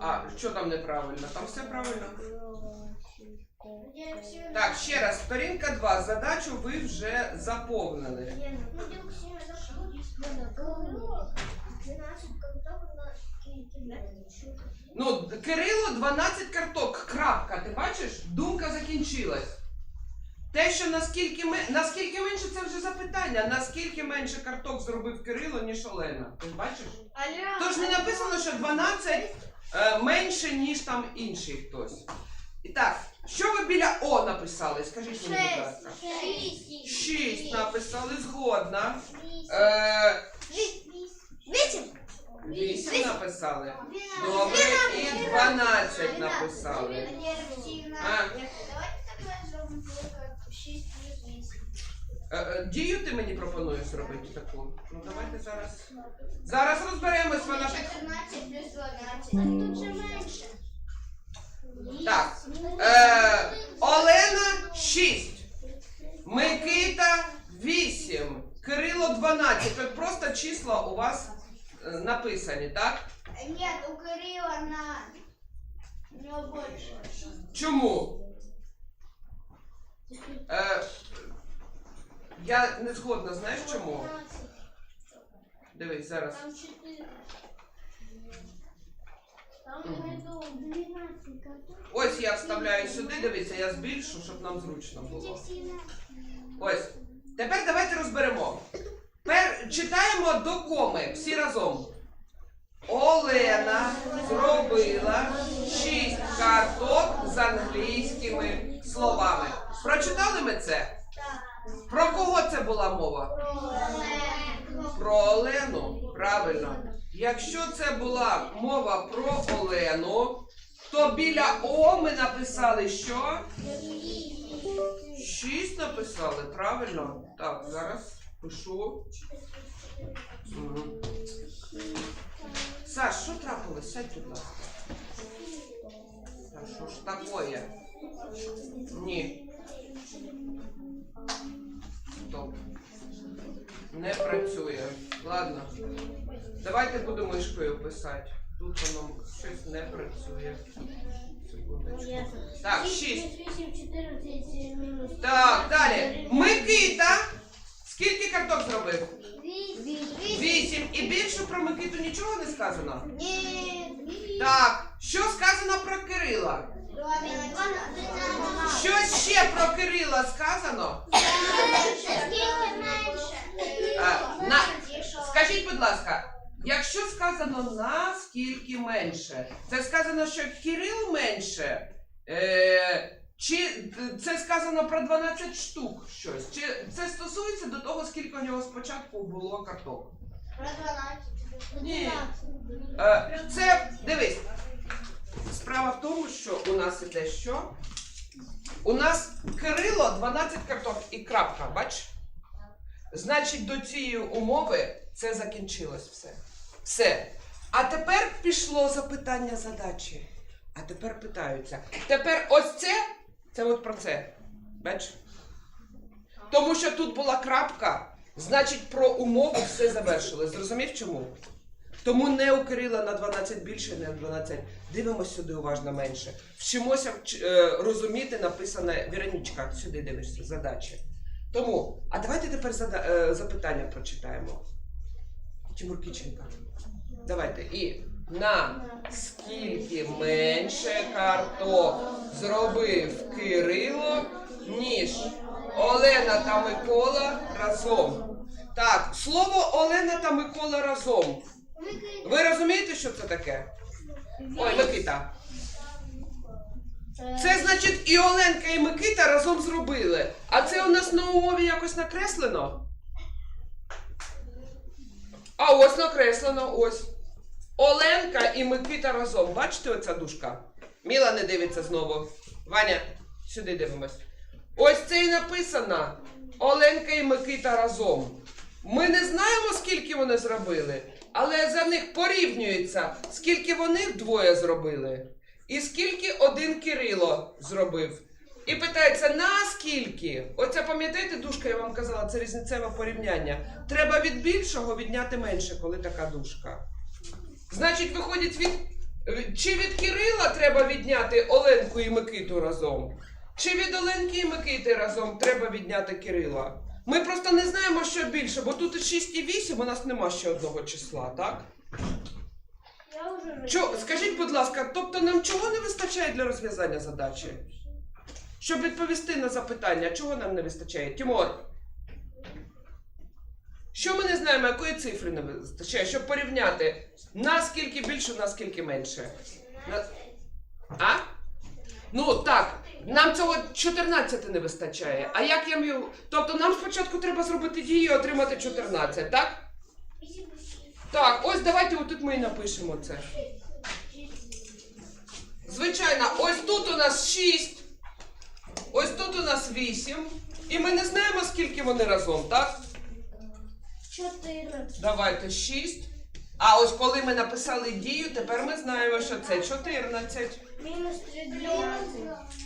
А, що там неправильно? Там все правильно. Так, ще раз, сторінка 2. Задачу ви вже заповнили. Ну, Кирило 12 карток. Крапка. Ти бачиш? Думка закінчилась. Те, що наскільки, ми... наскільки менше, це вже запитання. Наскільки менше карток зробив Кирило, ніж Олена. Ти бачиш? Тож не написано, що 12 е, менше, ніж там інший хтось. І так, що ви біля О написали? Скажіть мені, будь ласка. 6 написали, згодна. Е, 8 написали. Добре, і 12 написали. А. Е, е, Дію ти мені пропонуєш зробити таку. Ну давайте зараз. Зараз розберемось, вона під. Так. Е, Олена 6. Микита 8. Кирило 12. От просто числа у вас е, написані, так? Нет, у Кирилла на... У него больше. Чому? Е, я не згодна, знаєш чому? Дивись, зараз. Там 4. 12. Ось я вставляю сюди, дивіться, я збільшу, щоб нам зручно було. Ось. Тепер давайте розберемо. Пер... Читаємо до коми всі разом. Олена зробила шість карток з англійськими словами. Прочитали ми це? Про кого це була мова? Про Олену. Правильно. Якщо це була мова про Олену, то біля О ми написали що? Шість написали, правильно? Так, зараз пишу. Саш, що трапилось? Сядь, будь ласка. Та що ж такое? Ні. Стоп. Не працює. Ладно. Давайте буду мишкою писати. Тут воно щось не працює. Секундочку. Так, шість. 8, 14 минус. Так, далі. Микита. Скільки карток зробив? 8. Вісім. І більше про Микиту нічого не сказано? Нет. Так. Що сказано про Кирила? 12. Що ще про Кирила сказано? А, на... Скажіть, будь ласка, якщо сказано наскільки менше, це сказано, що Кирил менше? Е, чи це сказано про 12 штук щось? Чи це стосується до того, скільки у нього спочатку було карток? Про 12. Ні. Е, це дивись. Справа в тому, що у нас іде що? У нас Кирило 12 карток і крапка, бач? Значить, до цієї умови це закінчилось все. Все. А тепер пішло запитання задачі. А тепер питаються. Тепер ось це, це от про це. Бач? Тому що тут була крапка, значить про умову все завершили. Зрозумів чому? Тому не у Кирила на 12 більше, не на 12. Дивимося сюди уважно менше. Вчимося е, розуміти написане Віронічка, сюди дивишся, задачі. Тому, а давайте тепер е, запитання прочитаємо. Тимур Кіченко. Давайте. І на скільки менше карток зробив Кирило, ніж Олена та Микола разом. Так, слово Олена та Микола разом. Ви розумієте, що це таке? Ой, Микита. Це значить і Оленка, і Микита разом зробили. А це у нас на умові якось накреслено. А ось накреслено, ось. Оленка і Микита разом. Бачите оця дужка? Міла не дивиться знову. Ваня, сюди дивимось. Ось це і написано. Оленка і Микита разом. Ми не знаємо, скільки вони зробили, але за них порівнюється, скільки вони двоє зробили, і скільки один Кирило зробив. І питається, наскільки? Оце пам'ятаєте, дужка, я вам казала, це різницеве порівняння. Треба від більшого відняти менше, коли така дужка. Значить, виходить від. Чи від Кирила треба відняти Оленку і Микиту разом? Чи від Оленки і Микити разом треба відняти Кирила? Ми просто не знаємо, що більше, бо тут і 6 і 8, у нас нема ще одного числа, так? Я уже Чо, скажіть, будь ласка, тобто нам чого не вистачає для розв'язання задачі? Щоб відповісти на запитання, чого нам не вистачає? Тимур. Що ми не знаємо, якої цифри не вистачає, щоб порівняти наскільки більше, наскільки менше? На... А? Ну так, нам цього 14 не вистачає. А як я маю. Тобто нам спочатку треба зробити дію і отримати 14, так? Так, ось давайте отут ми і напишемо це. Звичайно, ось тут у нас 6, ось тут у нас 8. І ми не знаємо, скільки вони разом, так? 14. Давайте 6. А ось коли ми написали дію, тепер ми знаємо, що це 14. Мінус 3 12. І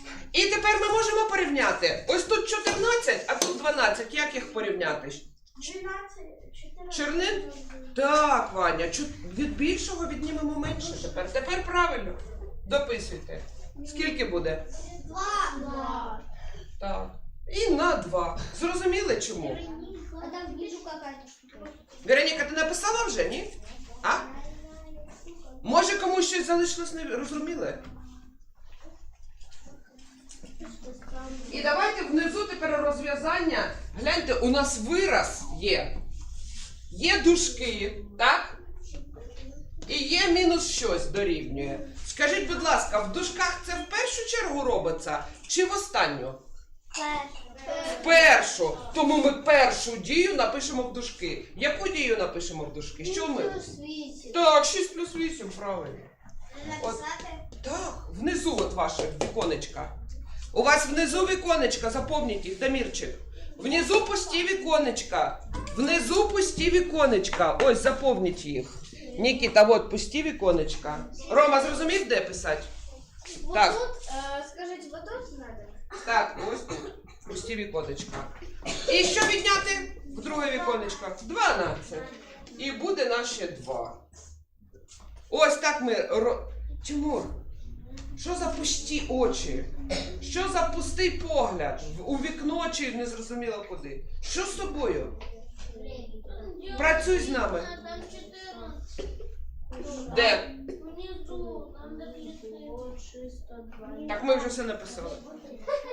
тепер ми можемо порівняти. Ось тут 14, а тут 12. Як їх порівняти? 12. 14. Чернин? Так, Ваня, чу- від більшого віднімемо менше тепер. Тепер правильно. Дописуйте. Скільки буде? 2. Так. І на 2. Зрозуміли чому? А там внизу какая-то штука. Вероніка, ти написала вже, ні? А? Може комусь щось залишилось не розуміле? І давайте внизу тепер розв'язання. Гляньте, у нас вираз є. Є дужки, так? І є мінус щось дорівнює. Скажіть, будь ласка, в дужках це в першу чергу робиться чи в останню? В першу. Тому ми першу дію напишемо в дужки. Яку дію напишемо в дужки? Що ми? Мінус 8. Так, 6 плюс 8, правильно. Написати? Так, внизу от ваше віконечка. У вас внизу віконечка, заповніть їх, Дамірчик. Внизу пусті віконечка. Внизу пусті віконечка. Ось, заповніть їх. Нікіта, от пусті віконечка. Рома, зрозумів, де писати? Вот Так. тут, э, скажите, вот тут надо? Так, ось тут. Пусті віконечка. І що відняти в друге віконечко? 12. І буде наше 2. Ось так ми. ро- Тимур, що за пусті очі? Що за пустий погляд? У вікно чи не зрозуміло куди? Що з тобою? Працюй з нами. Де? Внизу, там до 602. Так ми вже все написали.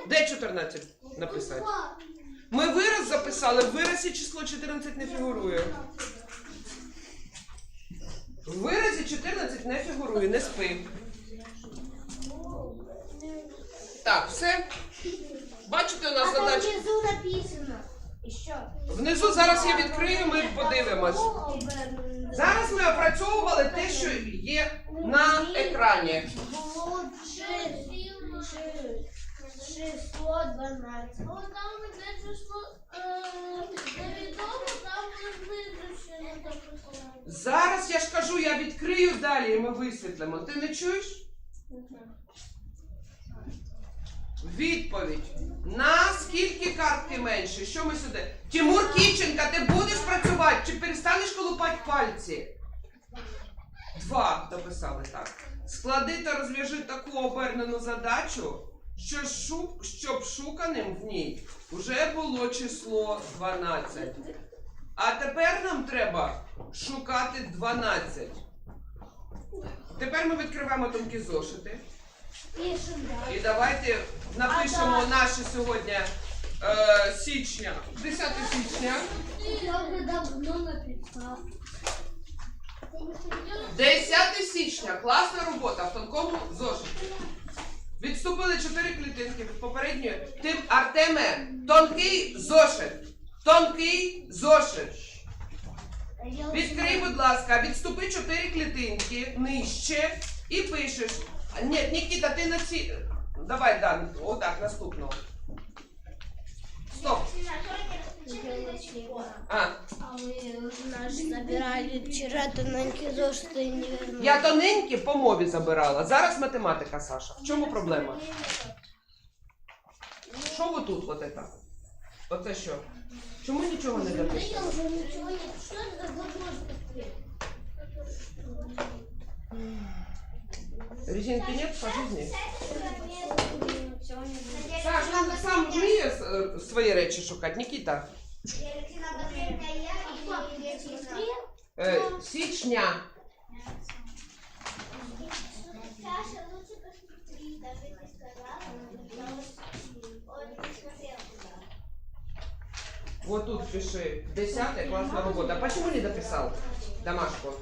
Де 14 написати? Ми вираз записали, в виразі число 14 не фігурує. В виразі 14 не фігурує, не спи. Так, все. Бачите, у нас задача. внизу написано. Еще. Внизу зараз я відкрию, ми подивимось. Зараз ми опрацьовували те, що є на екрані. 612. Ну, там де число невідомо, там внизу ще не написано. Зараз я ж кажу, я відкрию далі і ми висвітлимо. Ти не чуєш? Відповідь. На скільки картки менше? Що ми сюди? Тимур Кіченка, ти будеш працювати чи перестанеш колупати пальці? Два дописали так. Склади та розв'яжи таку обернену задачу, що шу- щоб шуканим в ній вже було число 12. А тепер нам треба шукати 12. Тепер ми відкриваємо тонкі зошити. І давайте напишемо наше сьогодні е, січня, 10 січня. Я уже давно написал. 10 січня. Класна робота в тонкому зошиті. Відступили 4 клітинки від попередньої. Ти, Артеме, тонкий зошит. Тонкий зошит. Відкрий, будь ласка, відступи 4 клітинки нижче і пишеш. А, Ні, Нікіта, ти на ці. Давай, Дан, отак, наступного. Стоп. А, А вы наш забирали вчера тоненькие зошиты и не вернули. я тоненькі по мові забирала. Зараз математика, Саша. В чому проблема? Що ви тут, от це? Оце що? Чому нічого не Да дописано? я уже ничего не... Что это за вопрос такой? Резинки нет по жизни? Саш, Саш, він сам вміє е, свої речі шукати, Нікіта. Е, січня. Саша, лучше посмотри, даже не сказала. Он не смотрел туда. Вот тут пиши. Десятая классная работа. А почему не дописал домашку?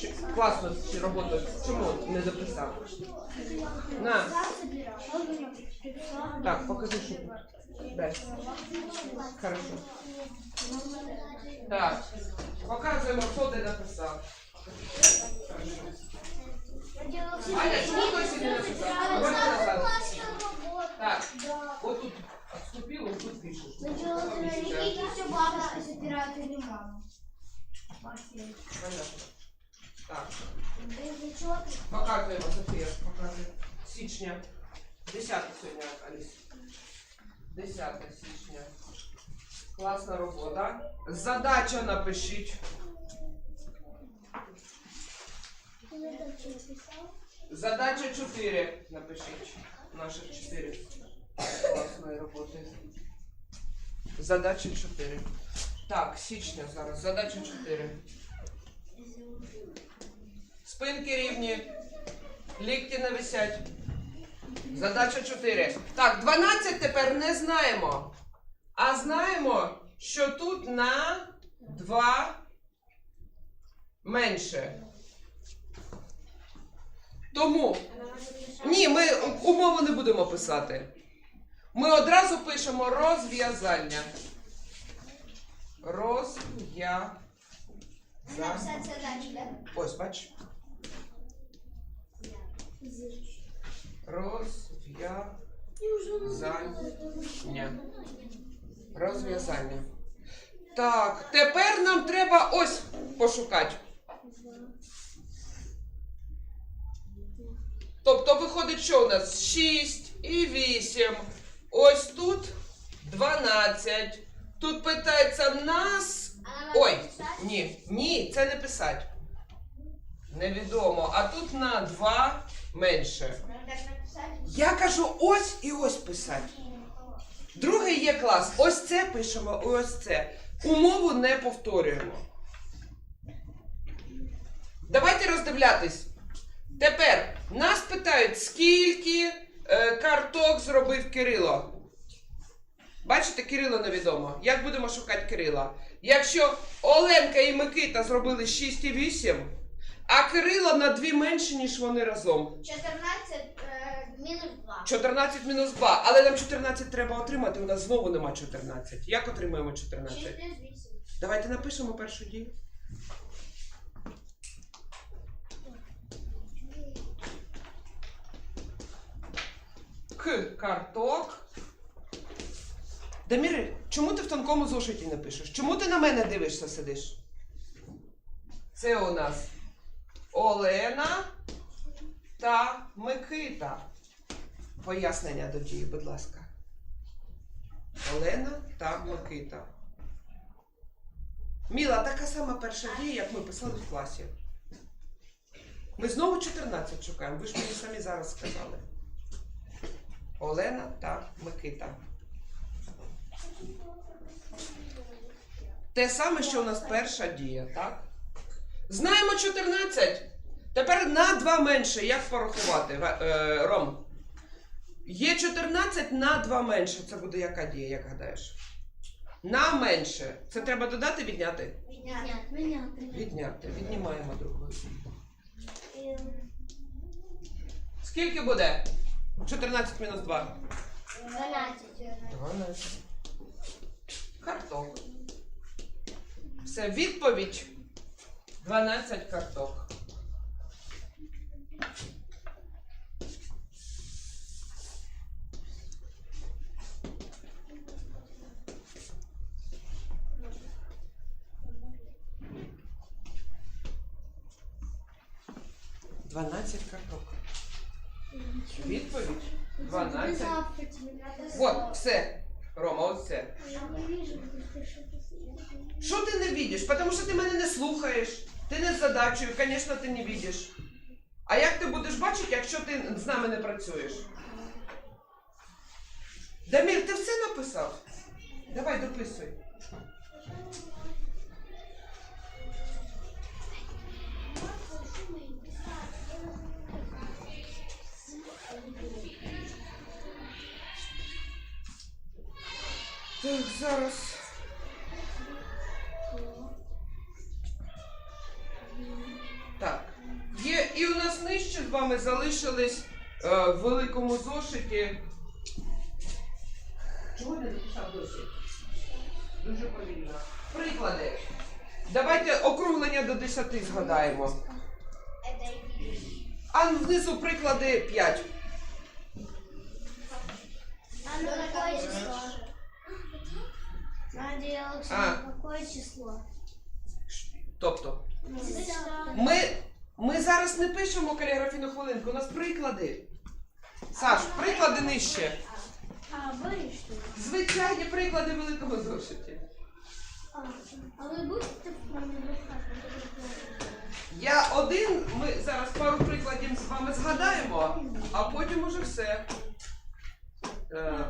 Ч- классную работу. Почему не дописал? На. Так, покажи, что тут. Дай. Хорошо. Так. Показуємо, що ти написав. Хорошо. Аня, чому досі не написав? Так, вот тут отступил, вот тут пишешь. Понятно. Так. Показуємо, Софія, показує. Січня. 10 сьогодні, Аліс. 10 січня. Класна робота. Задача напишіть. Задача 4 напишіть. Наших 4 класної роботи. Задача 4. Так, січня зараз. Задача 4. Спинки рівні. Лікті не висять. Задача 4. Так, 12 тепер не знаємо. А знаємо, що тут на 2 менше. Тому ні, ми умову не будемо писати. Ми одразу пишемо розв'язання. Розв'язання. Ось, бач. Розв'язання. Розв'язання. Так, тепер нам треба ось пошукати. Тобто виходить, що у нас 6 і 8. Ось тут 12. Тут питається нас. Ой, ні, ні, це не писати. Невідомо. А тут на 2 менше. Я кажу ось і ось писати. Другий є клас. Ось це пишемо, ось це. Умову не повторюємо. Давайте роздивлятись. Тепер нас питають, скільки е, карток зробив Кирило. Бачите, Кирило невідомо. Як будемо шукати Кирила? Якщо Оленка і Микита зробили 6 і 8, а Кирило на 2 менше, ніж вони разом. 14 мінус 2. 14 мінус 2. Але нам 14 треба отримати, у нас знову нема 14. Як отримаємо 14? 6 плюс 8. Давайте напишемо першу дію. К карток. Даміри, чому ти в тонкому зошиті не пишеш? Чому ти на мене дивишся, сидиш? Це у нас Олена та Микита. Пояснення до дії, будь ласка. Олена та Микита. Міла, така сама перша дія, як ми писали в класі. Ми знову 14 шукаємо. Ви ж мені самі зараз сказали. Олена та Микита. Те саме, що у нас перша дія, так? Знаємо 14. Тепер на 2 менше. Як порахувати, е, Ром? Є 14 на 2 менше. Це буде яка дія, як гадаєш? На менше. Це треба додати, відняти? Відняти. Віднімаємо другою. Скільки буде? 14 мінус 2. 12. 12. Карток. Все, відповідь. 12 карток. Дванадцять карток. Відповідь 12. Вот, все. Рома, ось це. Що ти не бачиш? Тому що ти мене не слухаєш. Ти не з задачею, звісно, ти не бачиш. А як ти будеш бачити, якщо ти з нами не працюєш? Дамір, ти все написав? Давай дописуй. Так, зараз. Так. Є, і у нас нижче з вами залишились е, в великому зошиті. Чого не написав досі? Дуже повільно. Приклади. Давайте округлення до 10 згадаємо. А внизу приклади 5. А на какое число? Надя А. Какое число? Тобто, ми, ми зараз не пишемо каліграфійну хвилинку, у нас приклади. Саш, приклади нижче. А, были что ли? Звичайні приклади в великому зошиті. А, вы будете Я один, ми зараз пару прикладів з вами згадаємо, а потім уже все. Е,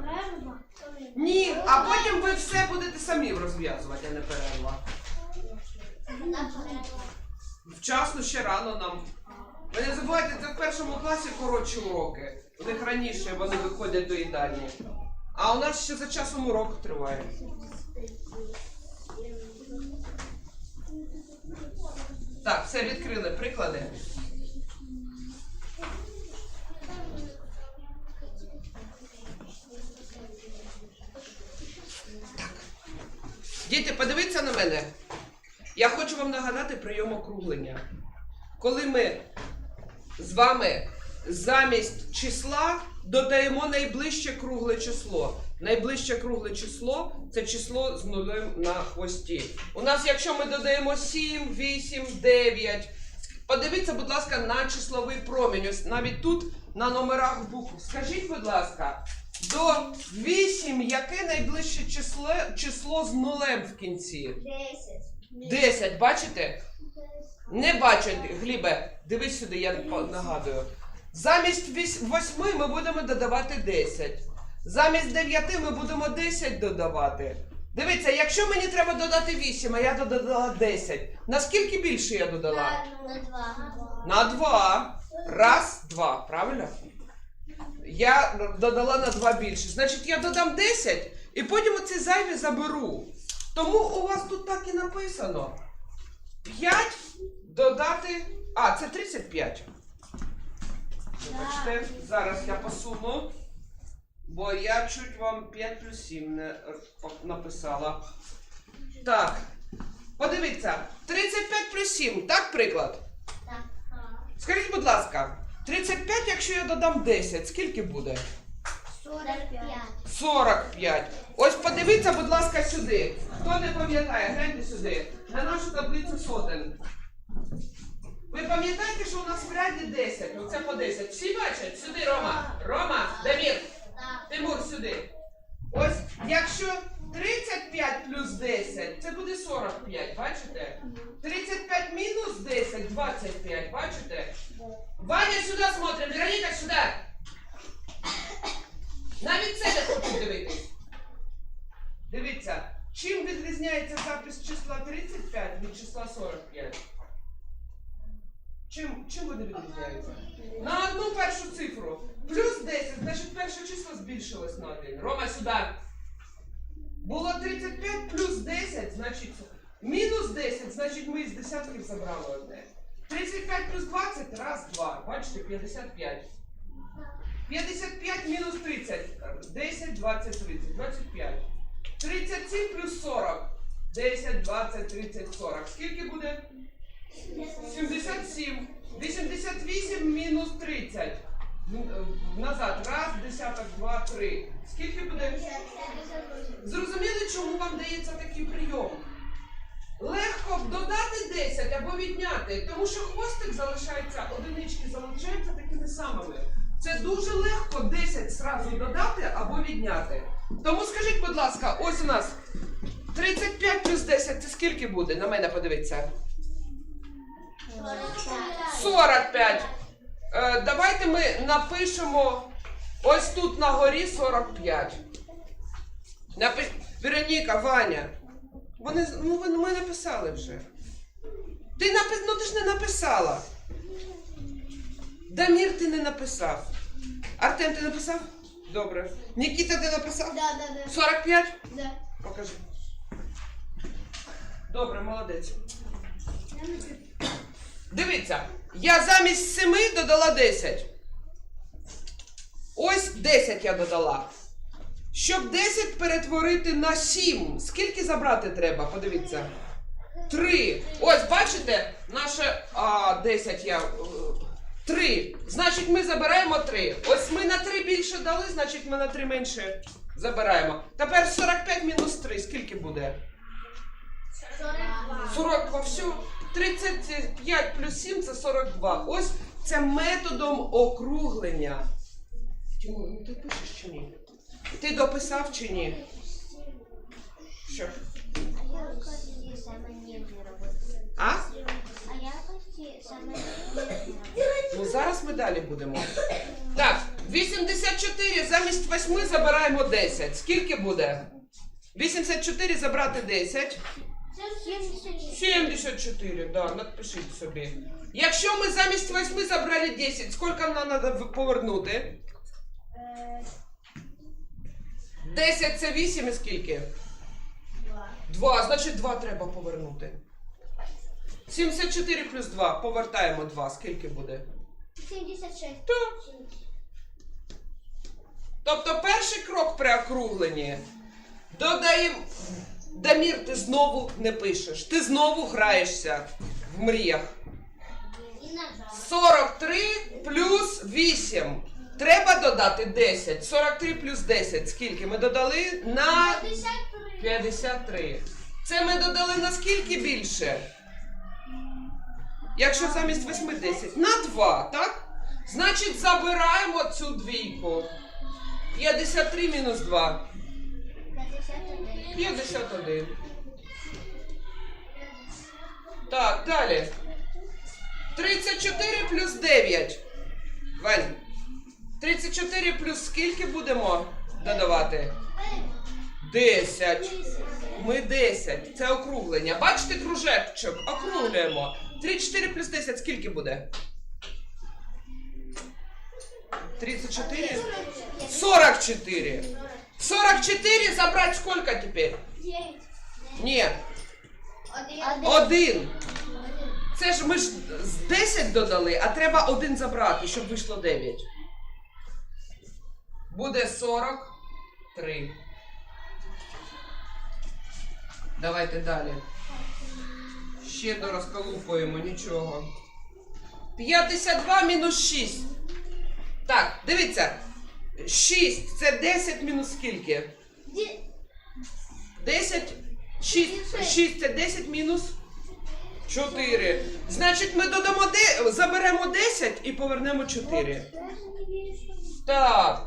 ні, а потім ви все будете самі розв'язувати, а не перерва. Вчасно ще рано нам. Ви не забувайте, це в першому класі коротші уроки. У них раніше вони виходять до їдальні. А у нас ще за часом урок триває. Так, все відкрили приклади. Діти, подивіться на мене. Я хочу вам нагадати прийом округлення. Коли ми з вами замість числа додаємо найближче кругле число. Найближче кругле число це число з нулем на хвості. У нас, якщо ми додаємо 7, 8, 9, подивіться, будь ласка, на числовий промінь. Ось навіть тут на номерах букв. Скажіть, будь ласка, до 8 яке найближче число, число з нулем в кінці? Десять. 10, бачите? Не бачать, Глібе, дивись сюди, я нагадую. Замість 8 ми будемо додавати 10. Замість 9 ми будемо 10 додавати. Дивіться, якщо мені треба додати 8, а я додала 10, наскільки більше я додала? На два. На 2. Раз, два, правильно? Я додала на 2 більше. Значить, я додам 10 і потім оці зайві заберу. Тому у вас тут так і написано. 5 додати. А, це 35. Вибачте, зараз я посуну. Бо я чуть вам 5 плюс 7 не написала. Так. Подивіться. 35 плюс 7, так приклад? Так. Скажіть, будь ласка, 35, якщо я додам 10, скільки буде? Сорок пять. 45. Ось подивіться, будь ласка, сюди. Хто не пам'ятає, гляньте сюди. На нашу таблицю сотень. Ви пам'ятаєте, що у нас в ряді 10? Оце по 10. Всі бачать? Сюди, Рома. Рома, Дамір, Тимур, сюди. Ось, якщо 35 плюс 10, це буде 45, бачите? 35 мінус 10, 25, бачите? Ваня, сюди смотрим, Вероніка, сюди. Навіть це не хочу дивитись. Дивіться, чим відрізняється запис числа 35 від числа 45? Чим, чим вони відрізняються? На одну першу цифру. Плюс 10, значить перше число збільшилось на один. Рома, сюди. Було 35 плюс 10, значить мінус 10, значить ми із десятків забрали одне. 35 плюс 20, раз, два. Бачите, 55. 55 мінус 30. 10, 20, 30. 25. 37 плюс 40. 10, 20, 30, 40. Скільки буде? 77. 88 мінус 30. М, е, Назад. Раз, десяток, два, три. Скільки буде? Зрозуміли, чому вам дається такий прийом? Легко додати 10 або відняти, тому що хвостик залишається, одинички залишаються такими самими. Це дуже легко 10 зразу додати або відняти. Тому скажіть, будь ласка, ось у нас 35 плюс 10 це скільки буде? На мене подивіться. Сорок пять. 45. Е, давайте ми напишемо ось тут на горі 45. Напи... Вероніка, Ваня. Вони, ну, ми написали вже. Ти напи... Ну ти ж не написала. Дамір, ти не написав. Артем, ти написав? Добре. Нікіта, ти написав? Да, да, да. 45? Да. Покажи. Добре, молодець. Дивіться, я замість 7 додала 10. Ось 10 я додала. Щоб 10 перетворити на 7, скільки забрати треба? Подивіться. 3. Ось, бачите, наше. А, 10 я. 3. Значить, ми забираємо 3. Ось ми на 3 більше дали, значить ми на 3 менше забираємо. Тепер 45 мінус 3. Скільки буде? 42. Все. 35 плюс 7 це 42. Ось це методом округлення. Тимур, ну ти пишеш чи ні? Ти дописав чи ні? Що? А? Ну зараз ми далі будемо. Так, 84 замість 8 забираємо 10. Скільки буде? 84 забрати 10. Це 70. 74, да, напишіть собі. Якщо ми замість 8 забрали 10, скільки нам треба повернути? 10 це 8 і скільки? 2, значить 2 треба повернути. 74 плюс 2, повертаємо 2, скільки буде? 76. Так. Тобто перший крок при округленні. Додаємо. Дамір, ти знову не пишеш. Ти знову граєшся в мріях. 43 плюс 8. Треба додати 10. 43 плюс 10. Скільки ми додали? На 53. 53. Це ми додали на скільки більше? Якщо замість 8 10. На 2, так? Значить, забираємо цю двійку. 53 мінус 2. 51. 51. Так, далі. 34 плюс 9. Вань. 34 плюс скільки будемо додавати? 10. Ми 10. Це округлення. Бачите кружечок? Округлюємо. 34 плюс 10 скільки буде? 34? 44. 44 забрать сколько теперь? 9. Нет, Один. Це ж ми ж з 10 додали, а треба один забрати, щоб вийшло 9. Буде 43. Давайте далі. Ще дорозколупуємо, нічого. 52 мінус 6. Так, дивіться. 6 це 10 мінус скільки? Ді- 10, 6, 6 це 10 мінус 4. Значить, ми додамо де, заберемо 10 і повернемо 4. Я же не Так.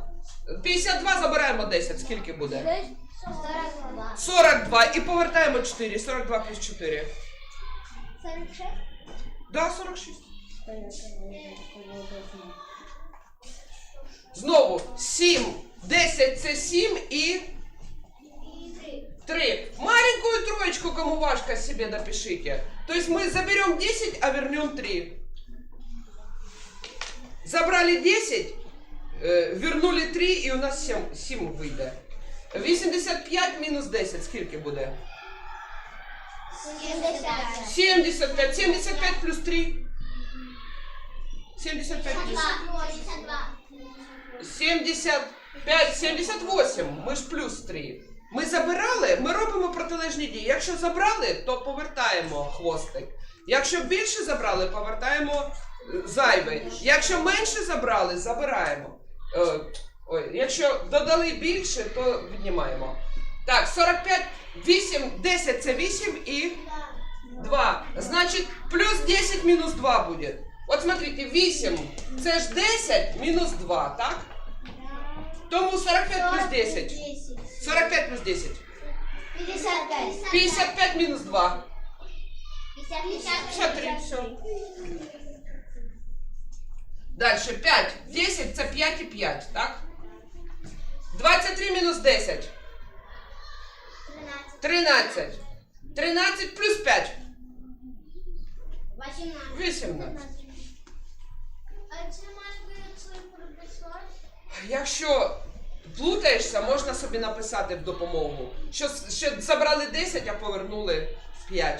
52 забираємо 10. Скільки буде? 42. 42 і повертаємо 4. 42 плюс 4. 46. Да, 46. Знову 7. 10 це 7 і 3. Маленькую троечку, кому важко, себе напишите. То есть мы заберем 10, а вернем 3. Забрали 10, э, вернули 3 і у нас 7, 7 вийде. 85 мінус 10, скільки буде? 70. 75. 75 плюс 3. 75 плюс 52. 75, 78. Ми ж плюс 3. Ми забирали, ми робимо протилежні дії. Якщо забрали, то повертаємо хвостик. Якщо більше забрали, повертаємо е, зайвий. Якщо менше забрали, забираємо. Е, ой, якщо додали більше, то віднімаємо. Так, 45, 8, 10 це 8 і 2. Значить, плюс 10 мінус 2 буде. От смотрите, 8 це ж 10 мінус 2, так? Тому 45 плюс 10. 45 плюс 10. 55. 55 мінус 2. 53. 53, все. Далі 5. 10 це 5 і 5, так? 23 мінус 10. 13. 13. 13 плюс 5. 18. 18. Якщо плутаєшся, можна собі написати в допомогу. Що, що забрали 10, а повернули 5.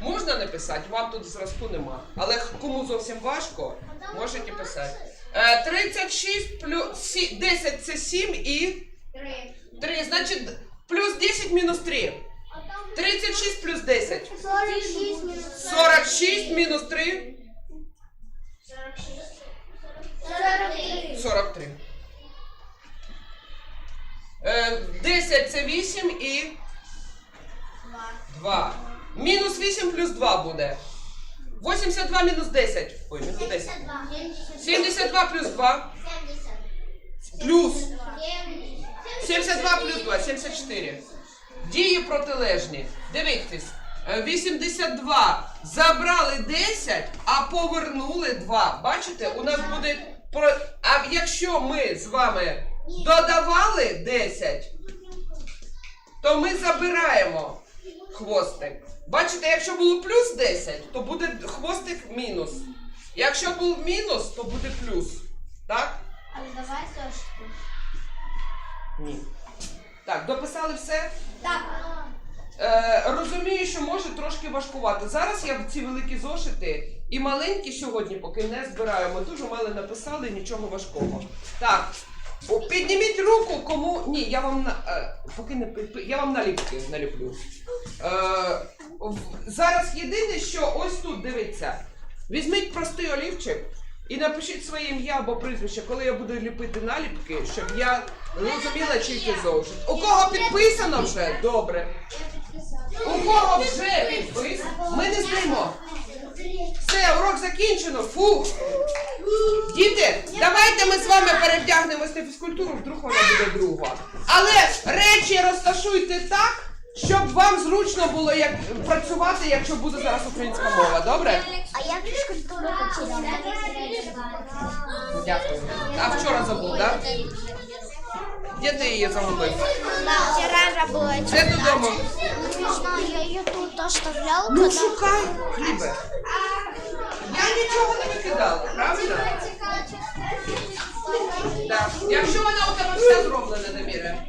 Можна написати, вам тут зразку нема. Але кому зовсім важко, можете писати. Е, 36 плюс 10 це 7 і 3. 3. Значить, плюс 10 мінус 3. 36 плюс 10. 46 мінус 3. 43. 43. Е, 10 це 8 і 2. 2. Мінус 8 плюс 2 буде. 82 мінус 10. Ой, мінус 10. 72. 72 плюс 2. 70. Плюс. 72 плюс 2, 74. Дії протилежні. Дивіться. е, 82 забрали 10, а повернули 2. Бачите, у нас буде. Про- А якщо ми з вами додавали 10, то ми забираємо хвостик. Бачите, якщо було плюс 10, то буде хвостик мінус. Якщо був мінус, то буде плюс. Так? Але давай зошити. Ні. Так, дописали все? Так. Е, розумію, що може трошки важкувати. Зараз я ці великі зошити і маленькі сьогодні, поки не збираю. Ми дуже мали написали, нічого важкого. Так, підніміть руку, кому. Ні, я вам на е, поки не я вам наліпки наліплю. Е, зараз єдине, що ось тут дивіться. Візьміть простий олівчик і напишіть своє ім'я або прізвище, коли я буду ліпити наліпки, щоб я розуміла, чий ти зошит. У кого підписано вже? Добре. У кого вже? Ми не стоїмо. Все, урок закінчено. Фу. Діти, давайте ми з вами перевдягнемось на фізкультуру, вдруг вона буде друга. Але речі розташуйте так, щоб вам зручно було як працювати, якщо буде зараз українська мова. Добре? А я фізкультуру Дякую. А вчора забув, так? Де ти її загубив? Вчера работать. Де додому? Не знаю, я ее тут оставляла. Ну шукай, хлібе. Я нічого не викидала, правильно? Так. Якщо вона у тебе все зроблена, Даміре.